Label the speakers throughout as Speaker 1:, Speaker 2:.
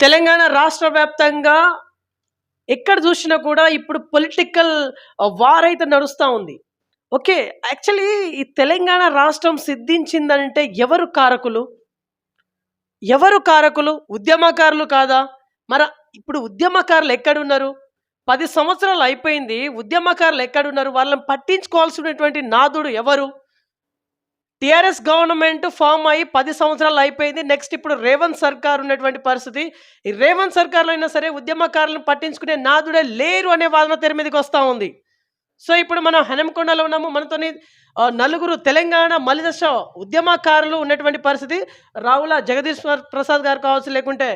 Speaker 1: తెలంగాణ రాష్ట్ర వ్యాప్తంగా ఎక్కడ చూసినా కూడా ఇప్పుడు పొలిటికల్ వార్ అయితే నడుస్తూ ఉంది. ఓకే యాక్చువల్లీ ఈ తెలంగాణ రాష్ట్రం సిద్ధించిందంటే ఎవరు కారకులు? ఎవరు కారకులు? ఉద్యమకారులు కాదా? మరి ఇప్పుడు ఉద్యమకారులు ఎక్కడున్నారు? పది సంవత్సరాలు అయిపోయింది ఉద్యమకారులు ఎక్కడున్నారు? వాళ్ళని పట్టించుకోవాల్సినటువంటి నాదుడు ఎవరు? టిఆర్ఎస్ గవర్నమెంట్ ఫామ్ అయ్యి పది సంవత్సరాలు అయిపోయింది. నెక్స్ట్ ఇప్పుడు రేవంత్ సర్కార్ ఉన్నటువంటి పరిస్థితి. ఈ రేవంత్ సర్కార్లో అయినా సరే ఉద్యమకారులను పట్టించుకునే నాదుడే లేరు అనే వాదన తెర మీదకి వస్తూ ఉంది. సో ఇప్పుడు మనం హనంకొండలో ఉన్నాము. మనతోని నలుగురు తెలంగాణ మలిదశ ఉద్యమకారులు ఉన్నటువంటి పరిస్థితి. రావుల జగదీశ్వర్ ప్రసాద్ గారు కావచ్చు లేకుంటే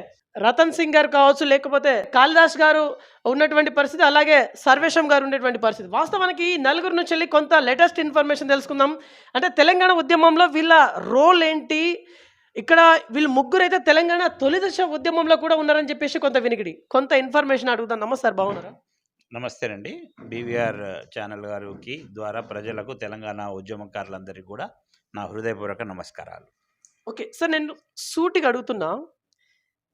Speaker 1: రతన్ సింగ్ గారు కావచ్చు లేకపోతే కాళిదాస్ గారు ఉన్నటువంటి పరిస్థితి అలాగే సర్వేశం గారు ఉన్నటువంటి పరిస్థితి. వాస్తవానికి నలుగురు నుంచి వెళ్ళి కొంత లేటెస్ట్ ఇన్ఫర్మేషన్ తెలుసుకుందాం. అంటే తెలంగాణ ఉద్యమంలో వీళ్ళ రోల్ ఏంటి? ఇక్కడ వీళ్ళు ముగ్గురు అయితే తెలంగాణ తొలి దశ ఉద్యమంలో కూడా ఉన్నారని చెప్పేసి కొంత వినికిడి. కొంత ఇన్ఫర్మేషన్ అడుగుతాం నమస్తే బాగున్నారా?
Speaker 2: నమస్తేనండి. బీవీఆర్ ఛానల్ గారికి ద్వారా ప్రజలకు తెలంగాణ ఉద్యమకారులందరికీ కూడా నా హృదయపూర్వక నమస్కారాలు.
Speaker 1: ఓకే. సార్ నేను సూటిగా అడుగుతున్నా.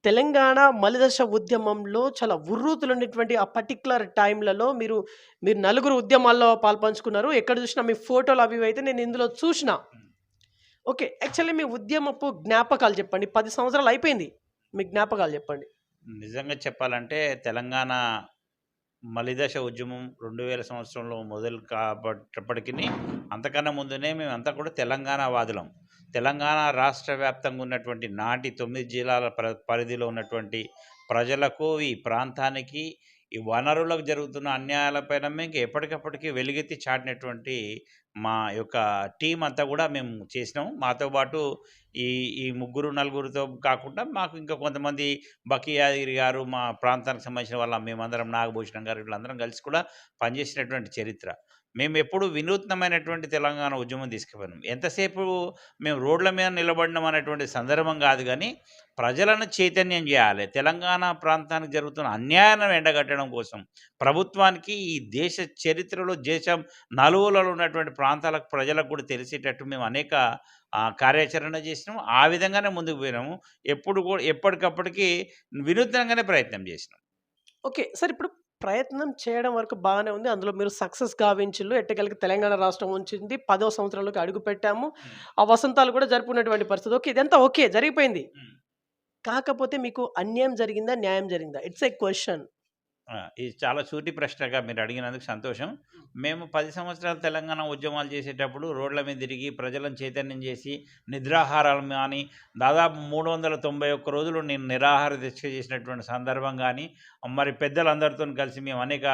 Speaker 1: తెలంగాణ మలిదశ ఉద్యమంలో చాలా ఉర్రూతులు ఉన్నటువంటి ఆ పర్టికులర్ టైంలలో మీరు మీరు నలుగురు ఉద్యమాల్లో పాల్పంచుకున్నారు. ఎక్కడ చూసినా మీ ఫోటోలు అవి అయితే నేను ఇందులో చూసిన. ఓకే యాక్చువల్లీ మీ ఉద్యమపు జ్ఞాపకాలు చెప్పండి. పది సంవత్సరాలు అయిపోయింది మీ జ్ఞాపకాలు చెప్పండి.
Speaker 2: నిజంగా చెప్పాలంటే తెలంగాణ మలిదశ ఉద్యమం రెండు వేల సంవత్సరంలో మొదలు కాబట్టప్పటికీ అంతకన్నా ముందునే మేమంతా కూడా తెలంగాణ వాదులం. తెలంగాణ రాష్ట్ర వ్యాప్తంగా ఉన్నటువంటి నాటి తొమ్మిది జిల్లాల పరిధిలో ఉన్నటువంటి ప్రజలకు ఈ ప్రాంతానికి ఈ వనరులకు జరుగుతున్న అన్యాయాలపైన మేము ఎప్పటికప్పటికి వెలుగెత్తి చాటినటువంటి మా యొక్క టీం అంతా కూడా మేము చేసినాం. మాతో పాటు ఈ ఈ ముగ్గురు నలుగురితో కాకుండా మాకు ఇంకా కొంతమంది బకియాదిరి గారు మా ప్రాంతానికి సంబంధించిన వాళ్ళ మేమందరం నాగభూషణం గారు వీళ్ళందరం కలిసి కూడా పనిచేసినటువంటి చరిత్ర. మేము ఎప్పుడు వినూత్నమైనటువంటి తెలంగాణ ఉద్యమం తీసుకుపోయినాం. ఎంతసేపు మేము రోడ్ల మీద నిలబడినాం అనేటువంటి సందర్భం కాదు కానీ ప్రజలను చైతన్యం చేయాలి. తెలంగాణ ప్రాంతానికి జరుగుతున్న అన్యాయాన్ని ఎండగట్టడం కోసం ప్రభుత్వానికి ఈ దేశ చరిత్రలో దేశం నలుగులలో ఉన్నటువంటి ప్రాంతాలకు ప్రజలకు కూడా తెలిసేటట్టు మేము అనేక ఆ, కార్యాచరణ చేసినాము ఆ విధంగానే ముందుకు పోయినాము. ఎప్పుడు కూడా ఎప్పటికప్పటికీ వినూత్నంగానే ప్రయత్నం చేసినాం.
Speaker 1: ఓకే. సార్ ఇప్పుడు ప్రయత్నం చేయడం వరకు బాగానే ఉంది. అందులో మీరు సక్సెస్ గావించిల్లు ఎట్టగలిగి తెలంగాణ రాష్ట్రం ఉంచింది పదో సంవత్సరంలోకి అడుగు పెట్టాము. ఆ వసంతాలు కూడా జరుపుకున్నటువంటి పరిస్థితి. ఓకే ఇదంతా ఓకే జరిగిపోయింది. కాకపోతే మీకు అన్యాయం జరిగిందా న్యాయం జరిగిందా? ఇట్స్ ఏ క్వశ్చన్
Speaker 2: ఇది చాలా సూటి ప్రశ్నగా మీరు అడిగినందుకు సంతోషం. మేము పది సంవత్సరాలు తెలంగాణ ఉద్యమాలు చేసేటప్పుడు రోడ్ల మీద తిరిగి ప్రజలను చైతన్యం చేసి నిద్రాహారాలు కానీ దాదాపు మూడు వందల తొంభై ఒక్క రోజులు నేను నిరాహార దీక్ష చేసినటువంటి సందర్భం కానీ మరి పెద్దలందరితో కలిసి మేము అనేక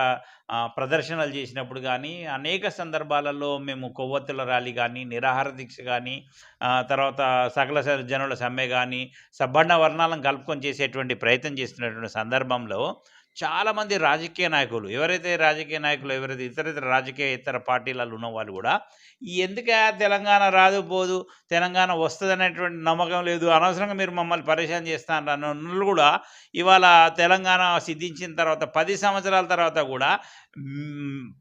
Speaker 2: ప్రదర్శనలు చేసినప్పుడు కానీ అనేక సందర్భాలలో మేము కొవ్వొత్తుల ర్యాలీ కానీ నిరాహార దీక్ష కానీ తర్వాత సకల జనుల సమ్మె కానీ సబ్బన్న వర్ణాలను కలుపుకొని చేసేటువంటి ప్రయత్నం చేస్తున్నటువంటి సందర్భంలో చాలామంది రాజకీయ నాయకులు ఎవరైతే రాజకీయ నాయకులు ఎవరైతే ఇతర ఇతర రాజకీయ ఇతర పార్టీలలో ఉన్న వాళ్ళు కూడా ఎందుకే తెలంగాణ రాదు పోదు తెలంగాణ వస్తుంది అనేటువంటి నమ్మకం లేదు అనవసరంగా మీరు మమ్మల్ని పరిచయం చేస్తాను అన్న వాళ్ళు కూడా ఇవాళ తెలంగాణ సిద్ధించిన తర్వాత పది సంవత్సరాల తర్వాత కూడా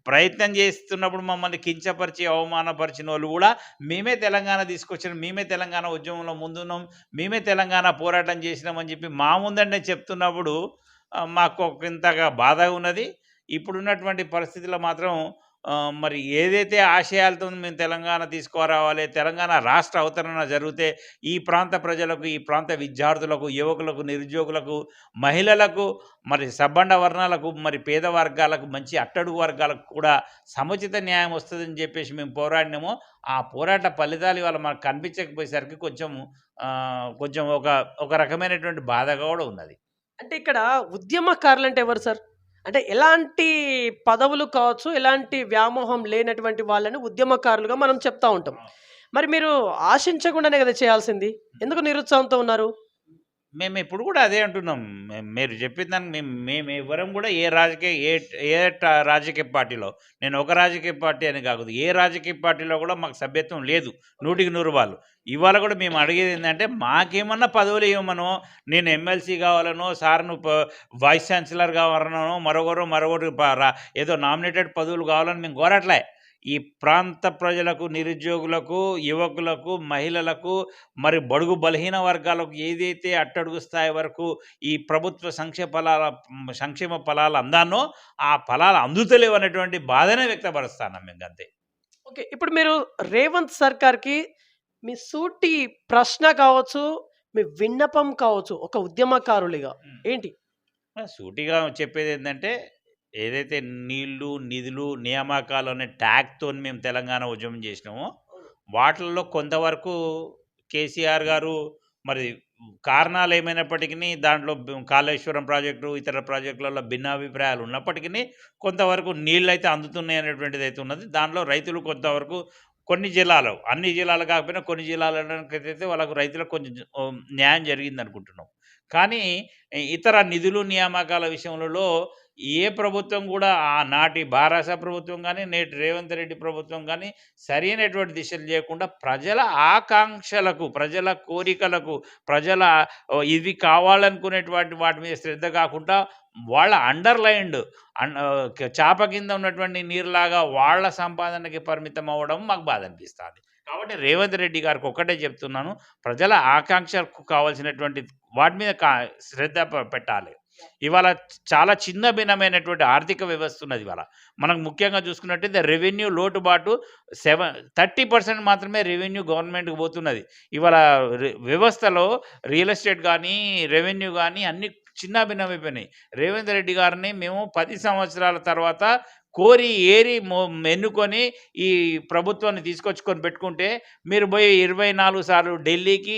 Speaker 2: ప్రయత్నం చేస్తున్నప్పుడు మమ్మల్ని కించపరిచి అవమానపరిచిన వాళ్ళు కూడా మేమే తెలంగాణ తీసుకొచ్చిన మేమే తెలంగాణ ఉద్యమంలో ముందున్నాం మేమే తెలంగాణ పోరాటం చేసినామని చెప్పి మా ముందండే చెప్తున్నప్పుడు మాకు ఒక ఇంతగా బాధ ఉన్నది. ఇప్పుడున్నటువంటి పరిస్థితుల్లో మాత్రం మరి ఏదైతే ఆశయాలతో మేము తెలంగాణ తీసుకురావాలి తెలంగాణ రాష్ట్ర అవతరణ జరిగితే ఈ ప్రాంత ప్రజలకు ఈ ప్రాంత విద్యార్థులకు యువకులకు నిరుద్యోగులకు మహిళలకు మరి సబ్బండ వర్ణాలకు మరి పేద వర్గాలకు మంచి అట్టడుగు వర్గాలకు కూడా సముచిత న్యాయం వస్తుందని చెప్పేసి మేము పోరాడినాము. ఆ పోరాట ఫలితాలు ఇవాళ మనకు కనిపించకపోయేసరికి కొంచెం కొంచెం ఒక ఒక రకమైనటువంటి బాధగా కూడా ఉన్నది.
Speaker 1: అంటే ఇక్కడ ఉద్యమకారులు అంటే ఎవరు సార్? అంటే ఎలాంటి పదవులు కావచ్చు ఎలాంటి వ్యామోహం లేనటువంటి వాళ్ళని ఉద్యమకారులుగా మనం చెప్తా ఉంటాం. మరి మీరు ఆశించకుండానే కదా చేయాల్సింది? ఎందుకు నిరుత్సాహంతో ఉన్నారు?
Speaker 2: మేము ఇప్పుడు కూడా అదే అంటున్నాం. మీరు చెప్పిన దానికి మేము మేము ఎవరం కూడా ఏ రాజకీయ ఏ ఏ ట- రాజకీయ పార్టీలో నేను ఒక రాజకీయ పార్టీ అని కాదు ఏ రాజకీయ పార్టీలో కూడా మాకు సభ్యత్వం లేదు. నూటికి నూరు వాళ్ళు. ఇవాళ కూడా మేము అడిగేది ఏంటంటే మాకేమన్నా పదవులు ఇవ్వమనో నేను ఎమ్మెల్సీ కావాలనో సార్ నువ్వు ప- వైస్ ఛాన్సలర్ కావాలనో మరొకరు మరొకరు రా- ఏదో నామినేటెడ్ పదవులు కావాలని మేము కోరట్లే. ఈ ప్రాంత ప్రజలకు నిరుద్యోగులకు యువకులకు మహిళలకు మరి బడుగు బలహీన వర్గాలకు ఏదైతే అట్టడుగు స్థాయి వరకు ఈ ప్రభుత్వ సంక్షేమ ఫలాల సంక్షేమ ఫలాలు అందానో ఆ ఫలాలు అందుతలేవు అనేటువంటి బాధనే వ్యక్తపరుస్తాను మేము అంతే.
Speaker 1: ఓకే. ఇప్పుడు మీరు రేవంత్ సర్కార్కి మీ సూటి ప్రశ్న కావచ్చు మీ విన్నపం కావచ్చు ఒక ఉద్యమకారులుగా ఏంటి?
Speaker 2: సూటిగా చెప్పేది ఏంటంటే ఏదైతే నీళ్ళు నిధులు నియామకాలు అనే ట్యాగ్తో మేము తెలంగాణ ఉద్యమం చేసినామో వాటిల్లో కొంతవరకు కేసీఆర్ గారు మరి కారణాలు ఏమైనప్పటికీ దాంట్లో కాళేశ్వరం ప్రాజెక్టు ఇతర ప్రాజెక్టులలో భిన్నాభిప్రాయాలు ఉన్నప్పటికీ కొంతవరకు నీళ్ళు అయితే అందుతున్నాయి అనేటువంటిది అయితే ఉన్నది. దాంట్లో రైతులు కొంతవరకు కొన్ని జిల్లాలు అన్ని జిల్లాలు కాకపోయినా కొన్ని జిల్లాలకైతే వాళ్ళకు రైతులకు కొంచెం న్యాయం జరిగింది అనుకుంటున్నాం కానీ ఇతర నిధులు నియామకాల విషయంలో ఏ ప్రభుత్వం కూడా ఆనాటి బారాస ప్రభుత్వం కానీ నేటి రేవంత్ రెడ్డి ప్రభుత్వం కానీ సరైనటువంటి దిశలు చేయకుండా ప్రజల ఆకాంక్షలకు ప్రజల కోరికలకు ప్రజల ఇవి కావాలనుకునేటువంటి వాటి మీద శ్రద్ధ కాకుండా వాళ్ళ అండర్లైన్డ్ చాప కింద ఉన్నటువంటి నీరులాగా వాళ్ళ సంపాదనకి పరిమితం అవ్వడం మాకు బాధ అనిపిస్తుంది కాబట్టి రేవంత్ రెడ్డి గారికి ఒక్కటే చెప్తున్నాను ప్రజల ఆకాంక్షకు కావాల్సినటువంటి వాటి మీద కా శ్రద్ధ పెట్టాలి. ఇవాళ చాలా చిన్న భిన్నమైనటువంటి ఆర్థిక వ్యవస్థ ఉన్నది ఇవాళ. మనకు ముఖ్యంగా చూసుకున్నట్టయితే రెవెన్యూ లోటుబాటు సెవెన్ థర్టీ పర్సెంట్ మాత్రమే రెవెన్యూ గవర్నమెంట్కి పోతున్నది. ఇవాళ వ్యవస్థలో రియల్ ఎస్టేట్ కానీ రెవెన్యూ కానీ అన్ని చిన్న భిన్నమైపోయినాయి. రేవంత్ రెడ్డి గారిని మేము పది సంవత్సరాల తర్వాత కోరి ఏరి ఎన్నుకొని ఈ ప్రభుత్వాన్ని తీసుకొచ్చుకొని పెట్టుకుంటే మీరు పోయి ఇరవై నాలుగు సార్లు ఢిల్లీకి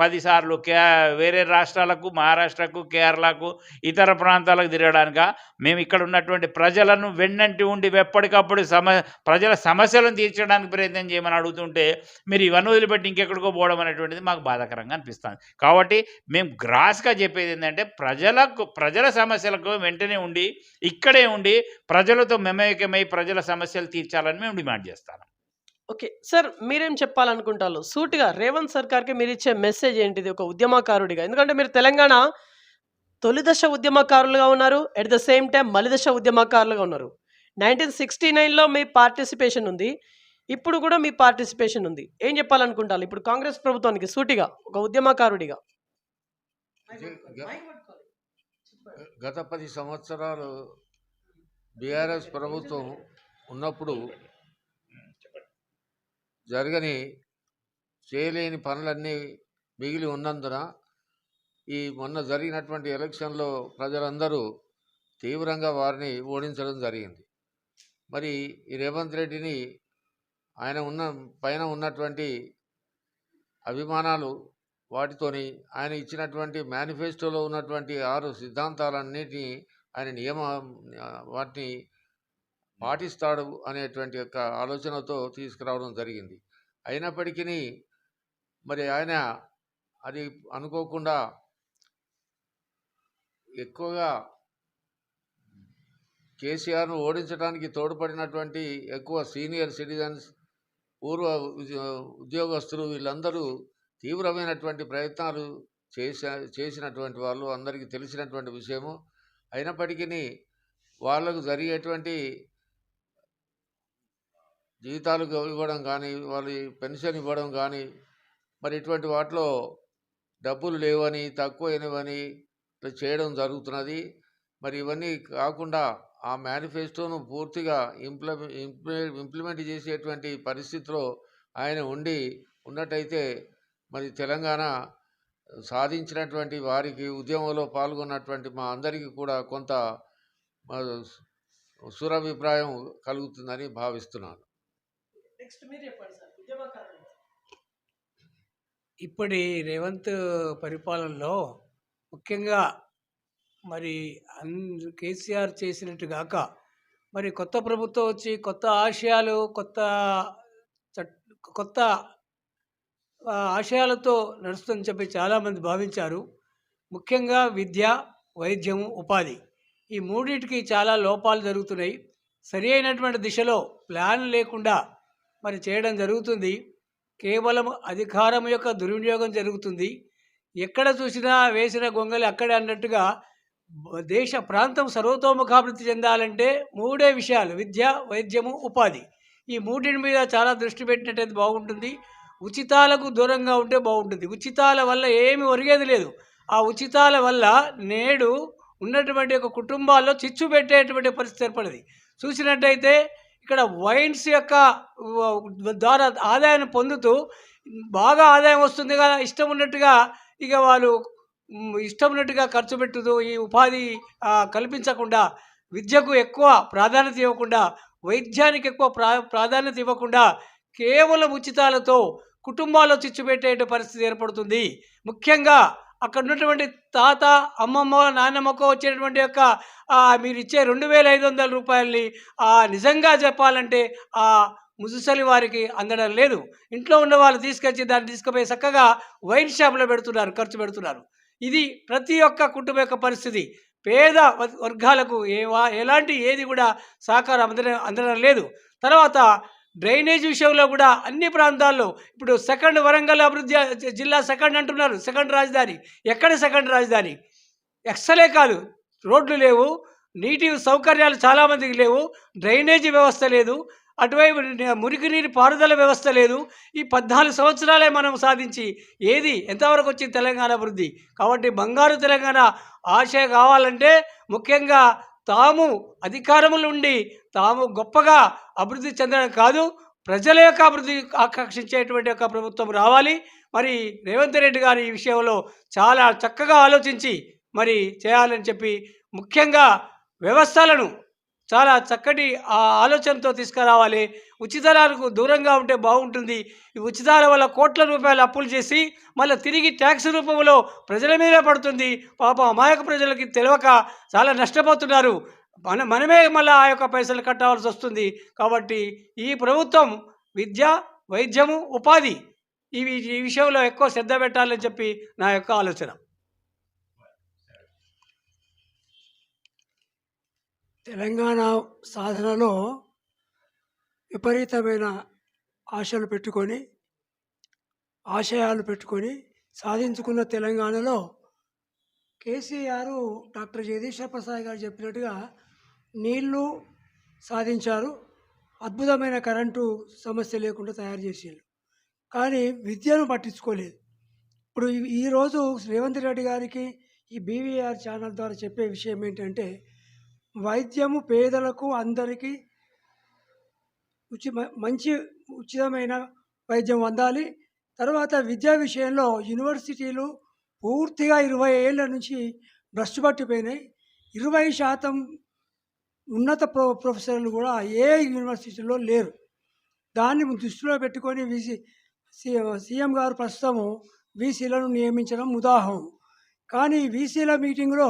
Speaker 2: పది సార్లు కే వేరే రాష్ట్రాలకు మహారాష్ట్రకు కేరళకు ఇతర ప్రాంతాలకు తిరగడానిక? మేము ఇక్కడ ఉన్నటువంటి ప్రజలను వెన్నంటి ఉండి ఎప్పటికప్పుడు సమ ప్రజల సమస్యలను తీర్చడానికి ప్రయత్నం చేయమని అడుగుతుంటే మీరు ఇవన్నీ వదిలిపెట్టి ఇంకెక్కడికో పోవడం అనేటువంటిది మాకు బాధాకరంగా అనిపిస్తుంది. కాబట్టి మేము గ్రాస్గా చెప్పేది ఏంటంటే ప్రజలకు ప్రజల సమస్యలకు వెంటనే ఉండి ఇక్కడే ఉండి ప్రజలతో మెమేకమై ప్రజల సమస్యలు తీర్చాలని మేము డిమాండ్ చేస్తాను.
Speaker 1: ఓకే. సార్ మీరేం చెప్పాలనుకుంటారు సూటిగా రేవంత్ సర్కార్కి మీరు ఇచ్చే మెసేజ్ ఏంటిది? ఒక ఉద్యమకారుడిగా? ఎందుకంటే మీరు తెలంగాణ తొలి దశ ఉద్యమకారులుగా ఉన్నారు. ఎట్ ద సేమ్ టైం మలి దశ ఉద్యమకారులుగా ఉన్నారు. నైన్టీన్ సిక్స్టీ నైన్లో మీ పార్టిసిపేషన్ ఉంది. ఇప్పుడు కూడా మీ పార్టిసిపేషన్ ఉంది. ఏం చెప్పాలనుకుంటారు? ఇప్పుడు కాంగ్రెస్ ప్రభుత్వానికి సూటిగా ఒక ఉద్యమకారుడిగా.
Speaker 3: గత పది సంవత్సరాలు బీఆర్ఎస్ ప్రభుత్వం ఉన్నప్పుడు జరగని చేయలేని పనులన్నీ మిగిలి ఉన్నందున ఈ మొన్న జరిగినటువంటి ఎలక్షన్లో ప్రజలందరూ తీవ్రంగా వారిని ఓడించడం జరిగింది. మరి ఈ రేవంత్ రెడ్డిని ఆయన ఉన్న పైన ఉన్నటువంటి అభిమానాలు వాటితోని ఆయన ఇచ్చినటువంటి మేనిఫెస్టోలో ఉన్నటువంటి ఆరు సిద్ధాంతాలన్నిటినీ ఆయన నియమ వాటిని పాటిస్తాడు అనేటువంటి యొక్క ఆలోచనతో తీసుకురావడం జరిగింది. అయినప్పటికీ మరి ఆయన అది అనుకోకుండా ఎక్కువగా కేసీఆర్ను ఓడించడానికి తోడ్పడినటువంటి ఎక్కువ సీనియర్ సిటిజన్స్ పూర్వ ఉద్యో- ఉద్యోగస్తులు వీళ్ళందరూ తీవ్రమైనటువంటి ప్రయత్నాలు చేసా చేసినటువంటి వాళ్ళు అందరికీ తెలిసినటువంటి విషయము. అయినప్పటికీ వాళ్ళకు జరిగేటువంటి జీతాలు ఇవ్వడం కానీ వాళ్ళ పెన్షన్ ఇవ్వడం కానీ మరి ఇటువంటి వాటిలో డబ్బులు లేవని తక్కువైనవని ఇట్లా చేయడం జరుగుతున్నది. మరి ఇవన్నీ కాకుండా ఆ మేనిఫెస్టోను పూర్తిగా ఇంప్లిమె ఇంప్లిమెంట్ చేసేటువంటి పరిస్థితిలో ఆయన ఉండి ఉన్నట్టయితే మరి తెలంగాణ సాధించినటువంటి వారికి ఉద్యమంలో పాల్గొన్నటువంటి మా అందరికీ కూడా కొంత సురభిప్రాయం కలుగుతుందని భావిస్తున్నాను.
Speaker 1: నెక్స్ట్ మీరు చెప్పండి సార్ ఉద్యమకారుడు
Speaker 4: ఇప్పటి రేవంత్ పరిపాలనలో ముఖ్యంగా మరి అన్ కేసీఆర్ చేసినట్టు గాక మరి కొత్త ప్రభుత్వం వచ్చి కొత్త ఆశయాలు కొత్త చట్ కొత్త ఆశయాలతో నడుస్తుందని చెప్పి చాలామంది భావించారు. ముఖ్యంగా విద్య వైద్యము ఉపాధి. ఈ మూడింటికి చాలా లోపాలు జరుగుతున్నాయి. సరి అయినటువంటి దిశలో ప్లాన్ లేకుండా మరి చేయడం జరుగుతుంది. కేవలం అధికారం యొక్క దుర్వినియోగం జరుగుతుంది. ఎక్కడ చూసినా వేసిన గొంగలి అక్కడే అన్నట్టుగా దేశ ప్రాంతం సర్వతోముఖాభివృద్ధి చెందాలంటే మూడే విషయాలు విద్య వైద్యము ఉపాధి. ఈ మూడింటి మీద చాలా దృష్టి పెట్టినట్టయితే బాగుంటుంది. ఉచితాలకు దూరంగా ఉంటే బాగుంటుంది. ఉచితాల వల్ల ఏమి ఒరిగేది లేదు. ఆ ఉచితాల వల్ల నేడు ఉన్నటువంటి ఒక కుటుంబాల్లో చిచ్చు పెట్టేటువంటి పరిస్థితి ఏర్పడింది. చూసినట్టయితే ఇక్కడ వైన్స్ యొక్క ద్వారా ఆదాయాన్ని పొందుతూ బాగా ఆదాయం వస్తుంది కదా ఇష్టం ఉన్నట్టుగా ఇక వాళ్ళు ఇష్టం ఉన్నట్టుగా ఖర్చు పెట్టుతూ ఈ ఉపాధి కల్పించకుండా విద్యకు ఎక్కువ ప్రాధాన్యత ఇవ్వకుండా వైద్యానికి ఎక్కువ ప్రా ప్రాధాన్యత ఇవ్వకుండా కేవలం ఉచితాలతో కుటుంబాల్లో చిచ్చు పరిస్థితి ఏర్పడుతుంది. ముఖ్యంగా అక్కడ ఉన్నటువంటి తాత అమ్మమ్మ నాన్నమ్మకో వచ్చేటువంటి యొక్క మీరు ఇచ్చే రెండు వేల ఐదు వందల రూపాయలని నిజంగా చెప్పాలంటే ఆ ముసలి వారికి అందడం లేదు. ఇంట్లో ఉన్న వాళ్ళు తీసుకొచ్చి దాన్ని తీసుకుపోయి చక్కగా వైన్ షాప్లో పెడుతున్నారు ఖర్చు పెడుతున్నారు. ఇది ప్రతి ఒక్క కుటుంబ యొక్క పరిస్థితి. పేద వర్గాలకు ఏ ఎలాంటి ఏది కూడా సహకారం అందడం అందడం లేదు. తర్వాత డ్రైనేజ్ విషయంలో కూడా అన్ని ప్రాంతాల్లో ఇప్పుడు సెకండ్ వరంగల్ అభివృద్ధి జిల్లా సెకండ్ అంటున్నారు సెకండ్ రాజధాని. ఎక్కడ సెకండ్ రాజధాని? ఎక్సలే కాదు. రోడ్లు లేవు నీటి సౌకర్యాలు చాలామందికి లేవు డ్రైనేజీ వ్యవస్థ లేదు అటువైపు మురికి నీటి పారుదల వ్యవస్థ లేదు. ఈ పద్నాలుగు సంవత్సరాలే మనం సాధించి ఏది ఎంతవరకు వచ్చింది తెలంగాణ అభివృద్ధి? కాబట్టి బంగారు తెలంగాణ ఆశ కావాలంటే ముఖ్యంగా తాము అధికారములు ఉండి తాము గొప్పగా అభివృద్ధి చెందడం కాదు ప్రజల యొక్క అభివృద్ధి ఆకాంక్షించేటువంటి ఒక ప్రభుత్వం రావాలి. మరి రేవంత్ రెడ్డి గారు ఈ విషయంలో చాలా చక్కగా ఆలోచించి మరి చేయాలని చెప్పి ముఖ్యంగా వ్యవస్థలను చాలా చక్కటి ఆ ఆలోచనతో తీసుకురావాలి. ఉచితాలకు దూరంగా ఉంటే బాగుంటుంది. ఈ ఉచితాల వల్ల కోట్ల రూపాయలు అప్పులు చేసి మళ్ళీ తిరిగి ట్యాక్స్ రూపంలో ప్రజల మీద పడుతుంది. పాపం అమాయక ప్రజలకి తెలియక చాలా నష్టపోతున్నారు. మన మనమే మళ్ళీ ఆ యొక్క పైసలు కట్టవలసి వస్తుంది. కాబట్టి ఈ ప్రభుత్వం విద్య వైద్యము ఉపాధి ఇవి ఈ విషయంలో ఎక్కువ శ్రద్ధ పెట్టాలని చెప్పి నా యొక్క ఆలోచన.
Speaker 5: తెలంగాణ సాధనలో విపరీతమైన ఆశలు పెట్టుకొని ఆశయాలు పెట్టుకొని సాధించుకున్న తెలంగాణలో కేసీఆర్ డాక్టర్ జగదీశ్వర ప్రసాద్ గారు చెప్పినట్టుగా నీళ్ళు సాధించారు. అద్భుతమైన కరెంటు సమస్య లేకుండా తయారు చేసారు కానీ విద్యను పట్టించుకోలేదు. ఇప్పుడు ఈ- ఈరోజు రేవంత్ రెడ్డి గారికి ఈ బీవీఆర్ ఛానల్ ద్వారా చెప్పే విషయం ఏంటంటే వైద్యము పేదలకు అందరికీ ఉచి మంచి ఉచితమైన వైద్యం అందాలి. తర్వాత విద్యా విషయంలో యూనివర్సిటీలు పూర్తిగా ఇరవై ఏళ్ళ నుంచి భ్రష్టు పట్టిపోయినాయి ఇరవై శాతం ఉన్నత ప్రొ ప్రొఫెసర్లు కూడా ఏ యూనివర్సిటీలో లేరు. దాన్ని దృష్టిలో పెట్టుకొని విసి సీఎం గారు ప్రస్తుతము వీసీలను నియమించడం ఉదాహరణ కానీ వీసీల మీటింగ్లో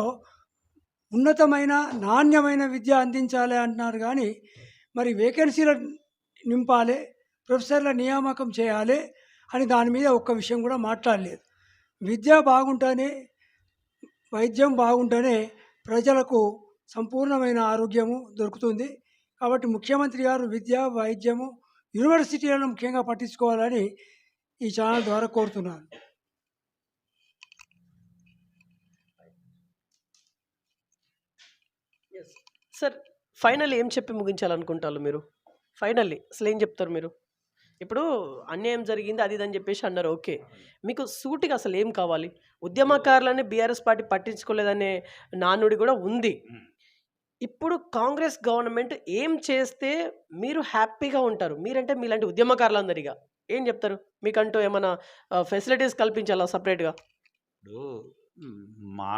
Speaker 5: ఉన్నతమైన నాణ్యమైన విద్య అందించాలి అంటున్నారు కానీ మరి వేకెన్సీలు నింపాలి ప్రొఫెసర్ల నియామకం చేయాలి అని దాని మీద ఒక్క విషయం కూడా మాట్లాడలేదు. విద్య బాగుంటేనే వైద్యం బాగుంటేనే ప్రజలకు సంపూర్ణమైన ఆరోగ్యము దొరుకుతుంది. కాబట్టి ముఖ్యమంత్రి గారు విద్య వైద్యము యూనివర్సిటీలను ముఖ్యంగా పట్టించుకోవాలని ఈ ఛానల్ ద్వారా కోరుతున్నాను
Speaker 1: సార్ ఫైనల్ ఏం చెప్పి ముగించాలనుకుంటారు మీరు? ఫైనల్లీ అసలు ఏం చెప్తారు మీరు? ఇప్పుడు అన్యాయం జరిగింది అది ఇది అని చెప్పేసి అన్నారు ఓకే. మీకు సూటిగా అసలు ఏం కావాలి? ఉద్యమకారులని బీఆర్ఎస్ పార్టీ పట్టించుకోలేదనే నానుడి కూడా ఉంది. ఇప్పుడు కాంగ్రెస్ గవర్నమెంట్ ఏం చేస్తే మీరు హ్యాపీగా ఉంటారు? మీరంటే మీలాంటి ఉద్యమకారులందరిగా. ఏం చెప్తారు? మీకంటూ ఏమైనా ఫెసిలిటీస్ కల్పించాలా సపరేట్గా?
Speaker 2: ఇప్పుడు మా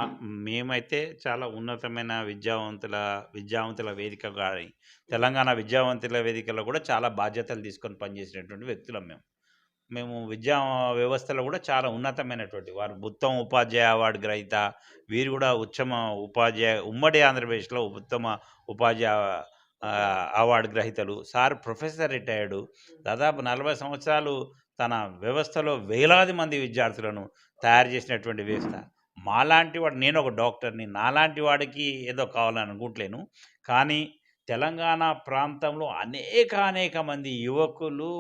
Speaker 2: మేమైతే చాలా ఉన్నతమైన విద్యావంతుల విద్యావంతుల వేదిక కానీ తెలంగాణ విద్యావంతుల వేదికలో కూడా చాలా బాధ్యతలు తీసుకొని పనిచేసినటువంటి వ్యక్తులం మేము. మేము విద్యా వ్యవస్థలో కూడా చాలా ఉన్నతమైనటువంటి వారు. ఉత్తమ ఉపాధ్యాయ అవార్డు గ్రహీత వీరు కూడా ఉత్తమ ఉపాధ్యాయ ఉమ్మడి ఆంధ్రప్రదేశ్లో ఉత్తమ ఉపాధ్యాయ అవార్డు గ్రహీతలు. Sir professor retired. దాదాపు నలభై సంవత్సరాలు తన వ్యవస్థలో వేలాది మంది విద్యార్థులను తయారు చేసినటువంటి వ్యవస్థ. మాలాంటి వాడు నేను ఒక డాక్టర్ని నాలాంటి వాడికి ఏదో కావాలని అనుకుంటలేను. కానీ తెలంగాణ ప్రాంతంలో అనేక అనేక మంది యువకులు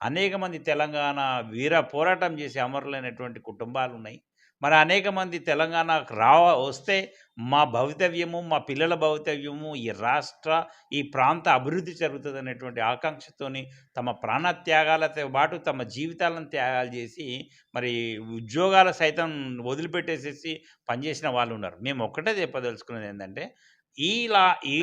Speaker 2: అనేక మంది తెలంగాణ వీర పోరాటం చేసి అమరులైనటువంటి కుటుంబాలు ఉన్నాయి మరి అనేక మంది తెలంగాణకు రావ వస్తే మా భవితవ్యము మా పిల్లల భవితవ్యము ఈ రాష్ట్ర ఈ ప్రాంత అభివృద్ధి జరుగుతుంది అనేటువంటి ఆకాంక్షతోని తమ ప్రాణత్యాగాలతో పాటు తమ జీవితాలను త్యాగాలు చేసి మరి ఉద్యోగాలు సైతం వదిలిపెట్టేసేసి పనిచేసిన వాళ్ళు ఉన్నారు. మేము ఒక్కటే చెప్పదలుచుకున్నది ఏంటంటే ఇలా ఈ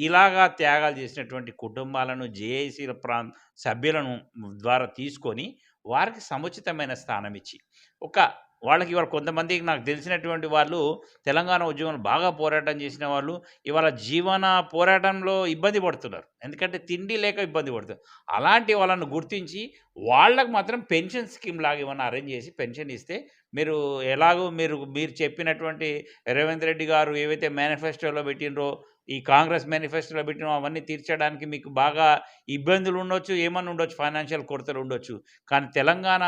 Speaker 2: ఇలాగా త్యాగాలు చేసినటువంటి కుటుంబాలను జేఏసీల ప్రా సభ్యులను ద్వారా తీసుకొని వారికి సముచితమైన స్థానం ఇచ్చి ఒక వాళ్ళకి ఇవాళ కొంతమందికి నాకు తెలిసినటువంటి వాళ్ళు తెలంగాణ ఉద్యమంలో బాగా పోరాటం చేసిన వాళ్ళు ఇవాళ జీవన పోరాటంలో ఇబ్బంది పడుతున్నారు. ఎందుకంటే తిండి లేక ఇబ్బంది పడుతున్నారు అలాంటి వాళ్ళను గుర్తించి వాళ్ళకు మాత్రం పెన్షన్ స్కీమ్ లాగా ఏమైనా అరేంజ్ చేసి పెన్షన్ ఇస్తే మీరు ఎలాగో మీరు మీరు చెప్పినటువంటి రేవంత్ రెడ్డి గారు ఏవైతే మేనిఫెస్టోలో పెట్టినరో ఈ కాంగ్రెస్ మేనిఫెస్టోలో పెట్టిన అవన్నీ తీర్చడానికి మీకు బాగా ఇబ్బందులు ఉండొచ్చు ఏమన్నా ఉండొచ్చు ఫైనాన్షియల్ కొరతలు ఉండొచ్చు. కానీ తెలంగాణ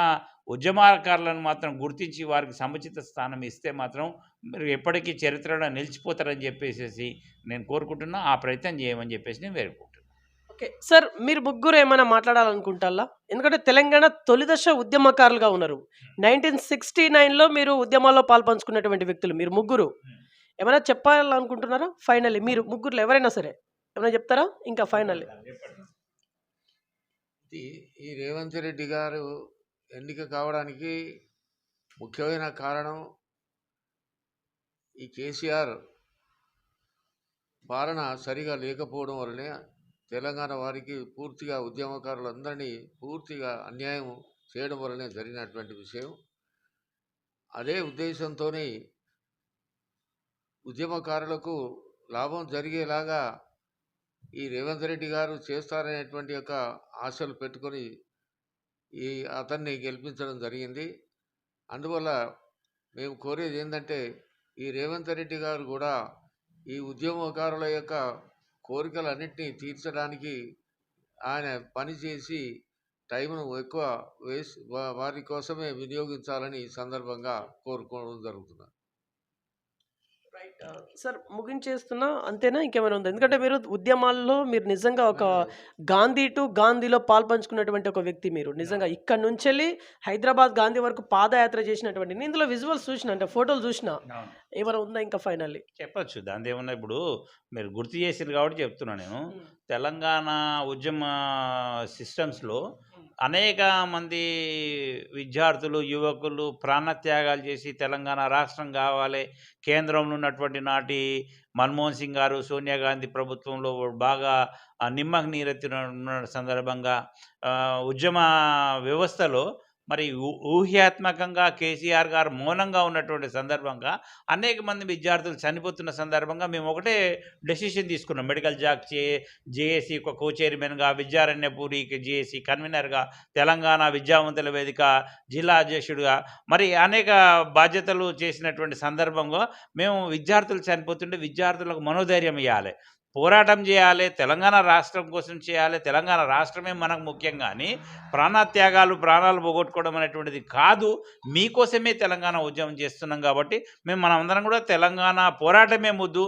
Speaker 2: ఉద్యమకారులను మాత్రం గుర్తించి వారికి సముచిత స్థానం ఇస్తే మాత్రం మీరు ఎప్పటికీ చరిత్రలో నిలిచిపోతారని చెప్పేసి నేను కోరుకుంటున్నా. ఆ ప్రయత్నం చేయమని చెప్పేసి నేను వేడుకుంటున్నాను
Speaker 1: ఓకే. సార్ మీరు ముగ్గురు ఏమైనా మాట్లాడాలనుకుంటారా? ఎందుకంటే తెలంగాణ తొలిదశ ఉద్యమకారులుగా ఉన్నారు. నైన్టీన్ సిక్స్టీ నైన్లో మీరు ఉద్యమాల్లో పాల్పంచుకున్నటువంటి వ్యక్తులు మీరు ముగ్గురు. ఏమైనా చెప్పాలనుకుంటున్నారా? ఫైనల్లీ మీరు ముగ్గురు ఎవరైనా సరే. ఏమైనా చెప్తారా? ఇంకా ఫైనల్లీ.
Speaker 3: ఈ రేవంత్ రెడ్డి గారు ఎన్నిక కావడానికి ముఖ్యమైన కారణం ఈ కేసీఆర్ పాలన సరిగా లేకపోవడం వలనే తెలంగాణ వారికి పూర్తిగా ఉద్యమకారులందరినీ పూర్తిగా అన్యాయం చేయడం వలనే జరిగినటువంటి విషయం. అదే ఉద్దేశంతోనే ఉద్యమకారులకు లాభం జరిగేలాగా ఈ రేవంత్ రెడ్డి గారు చేస్తారనేటువంటి యొక్క ఆశలు పెట్టుకొని ఈ అతన్ని గెలిపించడం జరిగింది. అందువల్ల మేము కోరేది ఏంటంటే ఈ రేవంత్ రెడ్డి గారు కూడా ఈ ఉద్యమకారుల యొక్క కోరికలన్నింటినీ తీర్చడానికి ఆయన పనిచేసి టైంను ఎక్కువ వేసి వారి కోసమే వినియోగించాలని సందర్భంగా కోరుకోవడం జరుగుతుంది.
Speaker 1: సార్ ముగించేస్తున్నా అంతేనా? ఇంకేమైనా ఉంది? ఎందుకంటే మీరు ఉద్యమాల్లో మీరు నిజంగా ఒక గాంధీ టు గాంధీలో పాల్పంచుకున్నటువంటి ఒక వ్యక్తి మీరు. నిజంగా ఇక్కడ నుంచి వెళ్ళి హైదరాబాద్ గాంధీ వరకు పాదయాత్ర చేసినటువంటి నేను ఇందులో విజువల్స్ చూసిన అంటే ఫోటోలు చూసిన. ఏమైనా ఉందా ఇంకా ఫైనల్లీ?
Speaker 2: చెప్పచ్చు. దాని ఏమన్నా ఇప్పుడు మీరు గుర్తు చేసారు కాబట్టి చెప్తున్నా నేను. తెలంగాణ ఉద్యమ సిస్టమ్స్లో అనేక మంది విద్యార్థులు యువకులు ప్రాణత్యాగాలు చేసి తెలంగాణ రాష్ట్రం కావాలి. కేంద్రంలో ఉన్నటువంటి నాటి మన్మోహన్ సింగ్ గారు సోనియా గాంధీ ప్రభుత్వంలో బాగా ఆ, నిమ్మకు నీరెత్తిన సందర్భంగా ఉద్యమ వ్యవస్థలో మరి ఊహ్యాత్మకంగా కేసీఆర్ గారు మౌనంగా ఉన్నటువంటి సందర్భంగా అనేక మంది విద్యార్థులు చనిపోతున్న సందర్భంగా మేము ఒకటే డెసిషన్ తీసుకున్నాం. మెడికల్ జాక్ చే జేఏసీ కో చైర్మన్గా విద్యారణ్యపూరికి జేఏసీ కన్వీనర్గా తెలంగాణ విద్యావంతుల వేదిక జిల్లా అధ్యక్షుడిగా మరి అనేక బాధ్యతలు చేసినటువంటి సందర్భంగా మేము విద్యార్థులు చనిపోతుంటే విద్యార్థులకు మనోధైర్యం ఇవ్వాలి పోరాటం చేయాలి తెలంగాణ రాష్ట్రం కోసం చేయాలి తెలంగాణ రాష్ట్రమే మనకు ముఖ్యం కానీ ప్రాణత్యాగాలు ప్రాణాలు పోగొట్టుకోవడం అనేటువంటిది కాదు. మీకోసమే తెలంగాణ ఉద్యమం చేస్తున్నాం కాబట్టి మేము మనమందరం కూడా తెలంగాణ పోరాటమే ముద్దు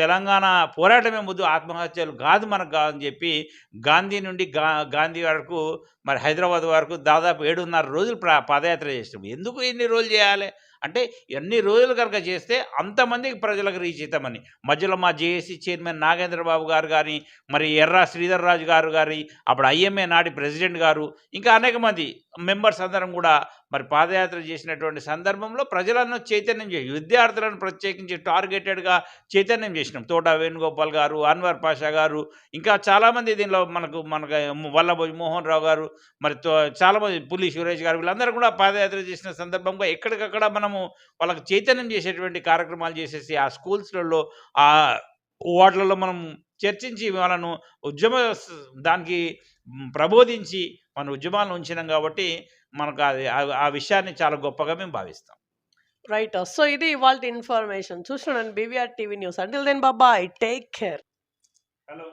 Speaker 2: తెలంగాణ పోరాటమే ముద్దు ఆత్మహత్యలు కాదు మనకు కాదని చెప్పి గాంధీ నుండి గా గాంధీ వరకు మరి హైదరాబాద్ వరకు దాదాపు ఏడున్నర రోజులు ప్రా పాదయాత్ర చేసినాం. ఎందుకు ఎన్ని రోజులు చేయాలి? అంటే ఎన్ని రోజులు కనుక చేస్తే అంతమందికి ప్రజలకు రీచ్ అవుతామని. మధ్యలో మా జేఏసీ చైర్మన్ నాగేంద్ర బాబు గారు కానీ మరి ఎర్రా శ్రీధర్ రాజు గారు గారి అప్పుడు ఐఎంఏ నాటి ప్రెసిడెంట్ గారు ఇంకా అనేక మంది మెంబర్స్ అందరం కూడా మరి పాదయాత్ర చేసినటువంటి సందర్భంలో ప్రజలను చైతన్యం చేసి విద్యార్థులను ప్రత్యేకించి టార్గెటెడ్గా చైతన్యం చేసినాం. తోట వేణుగోపాల్ గారు అన్వర్ పాషా గారు ఇంకా చాలామంది దీనిలో మనకు మనకు వల్లభోజి మోహన్ రావు గారు మరి తో- చాలామంది పులి సురేష్ గారు వీళ్ళందరూ కూడా పాదయాత్ర చేసిన సందర్భంగా ఎక్కడికక్కడ మనము వాళ్ళకు చైతన్యం చేసేటువంటి కార్యక్రమాలు చేసేసి ఆ స్కూల్స్లలో ఆ వాటిలలో మనం చర్చించి వాళ్ళను ఉద్యమ దానికి ప్రబోధించి మన ఉద్యమాలను ఉంచినాం కాబట్టి మనకు అది ఆ- విషయాన్ని చాలా గొప్పగా మేము భావిస్తాం.
Speaker 1: రైట్ సో ఇది ఇవాళ ఇన్ఫర్మేషన్ చూస్తున్నాను B V R TV news until then బాబాయ్ టేక్ కేర్
Speaker 2: హలో